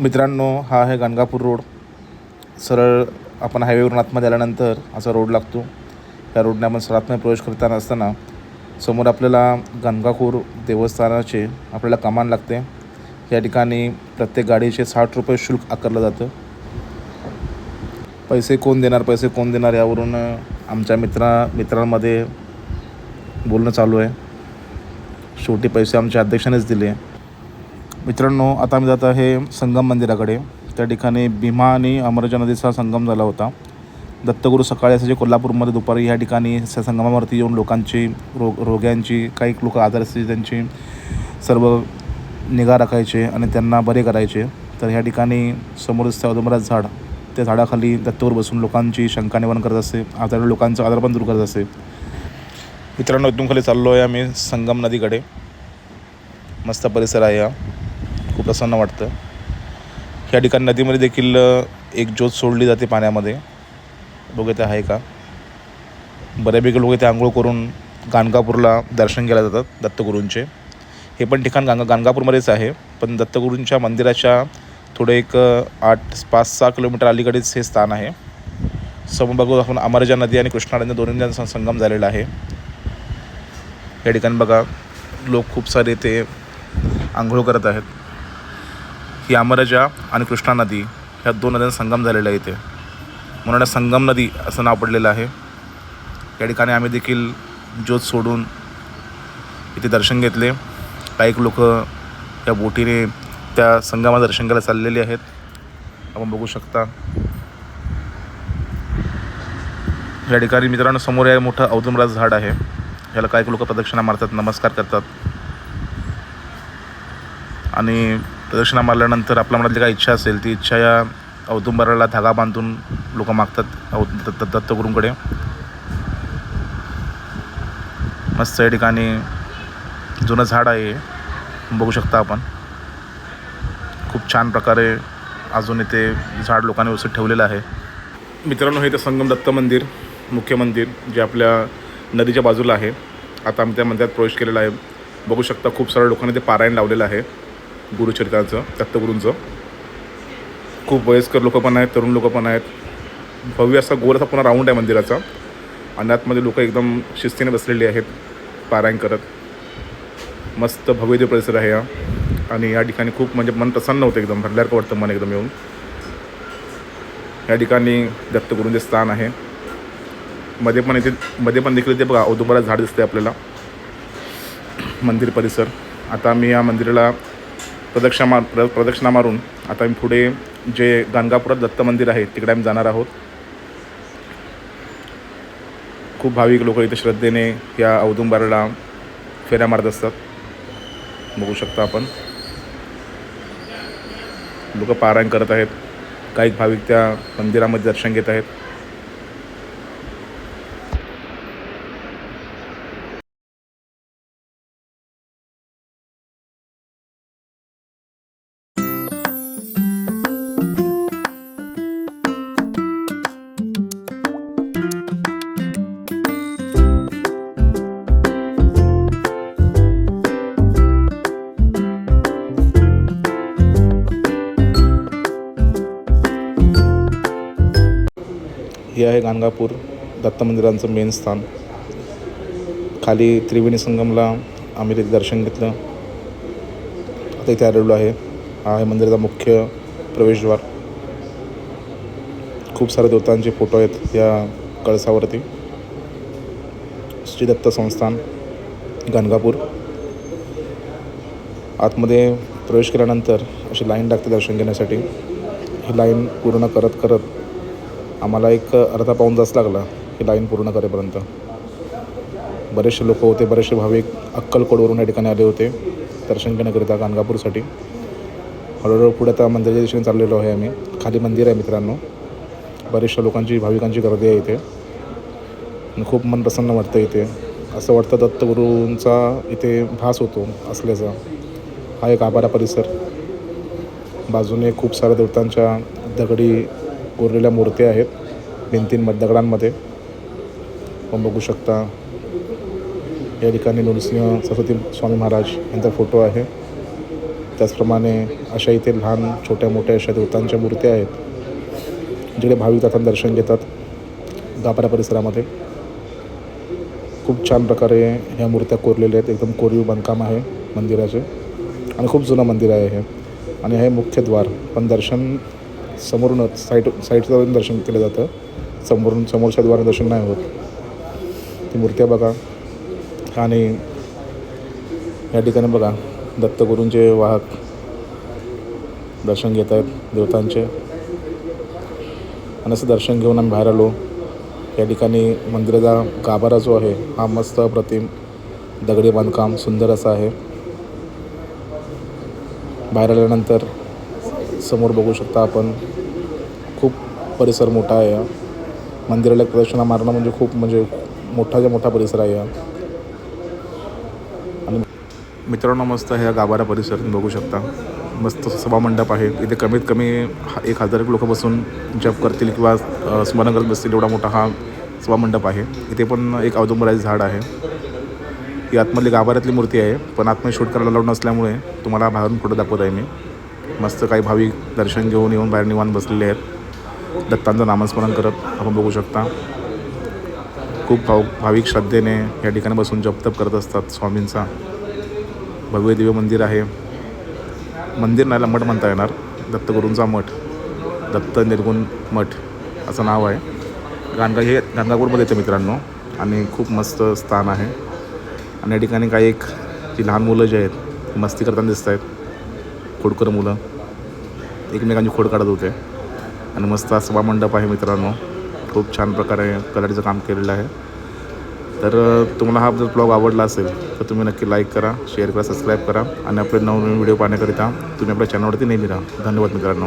मित्रांनो हा आहे गाणगापूर रोड. सरळ आपण हायवेवरून आतमध्ये आल्यानंतर असा रोड लागतो. या रोडने आपण सरातमध्ये प्रवेश करताना असताना समोर आपल्याला गाणगापूर देवस्थानाचे आपल्याला कमान लागते. या ठिकाणी प्रत्येक गाडीचे साठ रुपये शुल्क आकारलं जातं. पैसे कोण देणार पैसे कोण देणार यावरून आमच्या मित्रा मित्रांमध्ये बोलणं चालू आहे. शेवटी पैसे आमच्या अध्यक्षानेच दिले. मित्रांनो आता आम्ही जात आहे संगम मंदिराकडे. त्या ठिकाणी भीमा आणि अमरजा नदीचा संगम झाला होता. दत्तगुरू सकाळी असायचे कोल्हापूरमध्ये दुपारी ह्या ठिकाणी संगमावरती येऊन लोकांची रोग रोग्यांची काही लोक आजार असतील त्यांची सर्व निगा राखायचे आणि त्यांना बरे करायचे. तर ह्या ठिकाणी समोर असतं झाड. त्या झाडाखाली दत्तवर बसून लोकांची शंका निवारण करत असते. आजारी लोकांचं आजार पण दूर करत असते. मित्रांनो इथून खाली चाललो आहे आम्ही संगम नदीकडे. मस्त परिसर आहे हा. खूप प्रसन्न वाटतं. ह्या ठिकाणी नदीमध्ये देखील एक ज्योत सोडली जाते पाण्यामध्ये. लोक इथे आहे का? बऱ्यापैकी लोक इथे आंघोळ करून गाणगापूरला दर्शन केल्या जातात दत्तगुरूंचे. हे पण ठिकाण गांगा गाणगापूरमध्येच आहे. पण दत्तगुरूंच्या मंदिराच्या थोडे एक आठ पाच सहा किलोमीटर अलीकडेच हे स्थान आहे. समोर बघू आपण अमरजा नदी आणि कृष्णा नदी दोन्हींचा संगम झालेला आहे. या ठिकाणी बघा लोक खूप सारे ते आंघोळ करत आहेत. ही अमरजा आणि कृष्णा नदी ह्या दोन नद्यांचा संगम झालेला आहे इथे. म्हणून संगम नदी असं नाव पडलेलं आहे. या ठिकाणी आम्ही देखील ज्योत सोडून इथे दर्शन घेतले. काही लोक त्या बोटीने त्या संगमा दर्शन करायला चाललेले आहेत. आपण बघू शकता. या ठिकाणी मित्रांनो समोर या मोठं औदुमराज झाड आहे. ह्याला काही लोक प्रदक्षिणा मारतात नमस्कार करतात. आणि प्रदक्षिणा मारल्यानंतर आपल्या मनातली काय इच्छा असेल ती इच्छा या औदुंबराला धागा बांधून लोक मागतात औ दत्त दत्तगुरूंकडे. मस्त या ठिकाणी जुनं झाड आहे बघू शकता आपण. खूप छान प्रकारे अजून इथे झाड लोकांनी व्यवस्थित ठेवलेलं आहे. मित्रांनो हे ते संगम दत्त मंदिर मुख्य मंदिर जे आपल्या नदीच्या बाजूला आहे. आता आम्ही त्या मंदिरात प्रवेश केलेला आहे. बघू शकता खूप साऱ्या लोकांनी ते पारायण लावलेलं आहे. गुरुचरित्राचं दत्तगुरूंचं. खूप वयस्कर लोक पण आहेत तरुण लोक पण आहेत. भव्य असा गोल असा पुन्हा राऊंड आहे मंदिराचा. आणि आतमध्ये लोक एकदम शिस्तीने बसलेली आहेत पारायण करत. मस्त भव्यदेव परिसर आहे हा. आणि या ठिकाणी खूप म्हणजे मन प्रसन्न होतं एकदम भरल्यासारखं वाटतं मन एकदम येऊन. या ठिकाणी दत्तगुरूंचे स्थान आहे. मध्ये पण इथे मध्ये पण देखील इथे बघा औदुंबरा झाड दिसते आपल्याला. मंदिर परिसर. आता आम्ही या मंदिराला प्रदक्षिणा मार प्र प्रदक्षिणा मारून आता आम्ही पुढे जे गाणगापुरात दत्त मंदिर आहे तिकडे आम्ही जाणार आहोत. खूप भाविक लोक इथे श्रद्धेने या औदुंबराला फेऱ्या मारत असतात. बघू शकता आपण. लोक पारायण करत आहेत. काही भाविक त्या मंदिरामध्ये दर्शन घेत आहेत. हे आहे गाणगापूर दत्त मंदिरांचं मेन स्थान. खाली त्रिवेणी संगमला आम्ही तिथे दर्शन घेतलं. आता इथे आलेलो आहे. हा आहे मंदिराचा मुख्य प्रवेशद्वार. खूप सारे देवतांचे फोटो आहेत या कळसावरती. श्री दत्त संस्थान गाणगापूर. आतमध्ये प्रवेश केल्यानंतर अशी लाईन लागते दर्शन घेण्यासाठी. ही लाईन पूर्ण करत करत आम्हाला एक अर्धा पाऊण तास लागला ही लाईन पूर्ण करेपर्यंत. बरेचसे लोक होते बरेचसे भाविक अक्कलकोटवरून या ठिकाणी आले होते दर्शन घेण्याकरिता गाणगापूरसाठी. हळूहळू पुढे आता मंदिराच्या दिशेने चाललेलो आहे आम्ही. खाली मंदिर आहे मित्रांनो. बरेचशा लोकांची भाविकांची गर्दी आहे इथे. आणि खूप मन प्रसन्न वाटतं इथे. असं वाटतं दत्तगुरूंचा इथे भास होतो असल्याचा. हा एक आभारा परिसर. बाजूने खूप साऱ्या देवतांच्या दगडी कोरलेल्या मूर्त्या आहेत भिंतींमध्ये दगडांमध्ये आपण बघू शकता या ठिकाणी नृसिंह सरस्वती स्वामी महाराज यांचा फोटो आहे. त्याचप्रमाणे अशा इथे लहान छोट्या मोठ्या अशा देवतांच्या मूर्त्या आहेत जिकडे भाविक जातात दर्शन घेतात गाभारा परिसरामध्ये. खूप छान प्रकारे ह्या मूर्त्या कोरलेल्या आहेत एकदम कोरीव बांधकाम आहे मंदिराचे. आणि खूप जुनं मंदिर आहे हे. आणि हे मुख्य द्वार पण दर्शन समोरूनच साईट साईटचं दर्शन केलं जातं. समोरून समोरच्या द्वारे दर्शन नाही होत. ती मूर्त्या बघा. आणि या ठिकाणी बघा दत्तगुरूंचे वाहक दर्शन घेत आहेत देवतांचे. आणि असं दर्शन घेऊन आम्ही बाहेर आलो. या ठिकाणी मंदिराचा गाभारा जो आहे हा मस्त अप्रतिम दगडी बांधकाम सुंदर असा आहे. बाहेर आल्यानंतर समोर बघू शकता आपण. खूप परिसर मोठा आहे हा. मंदिराला एक प्रदक्षिणा मारणं म्हणजे खूप म्हणजे मोठाच्या मोठा परिसर आहे हा. आणि मित्रांनो मस्त ह्या गाभारा परिसर तुम्ही बघू शकता. मस्त सभामंडप आहे. इथे कमीत कमी हा- एक हजार लोक बसून जप करतील किंवा स्मरण करत बसतील. एवढा मोठा हा सभामंडप आहे. इथे पण एक औदुंबराचं झाड आहे. ही आतमधली गाभाऱ्यातली मूर्ती आहे. पण आतमध्ये शूट करायला लावून नसल्यामुळे तुम्हाला बाहेरून फोटो दाखवत आहे मी. मस्त काही भाविक दर्शन घेऊन येऊन बाहेर निवांत बसलेले आहेत. दत्तांचं नामस्मरण करत आपण बघू शकता. खूप भाव भाविक श्रद्धेने या ठिकाणी बसून जपतप करत असतात स्वामींचा. भव्य दिव्य मंदिर आहे. मंदिर नाही मठ म्हणता येणार. दत्तगुरूंचा मठ. दत्त निर्गुण मठ असं नाव आहे. गाणगा हे गाणगापूरमध्ये येतं मित्रांनो. आणि खूप मस्त स्थान आहे. आणि या ठिकाणी काही एक जी लहान मुलं जी आहेत मस्ती करताना दिसत आहेत खोडकर मुलं. एकमेकांची खोड काढत होते. आणि मस्त हा सभामंडप आहे मित्रांनो. खूप छान प्रकारे कलरचं काम केलेलं आहे. तर तुम्हाला हा जर ब्लॉग आवडला असेल तर तुम्ही नक्की लाईक करा शेअर करा सबस्क्राईब करा. आणि आपले नवनवीन व्हिडिओ पाहण्याकरिता तुम्ही आपल्या चॅनलवरती नेहमी राहा. धन्यवाद मित्रांनो.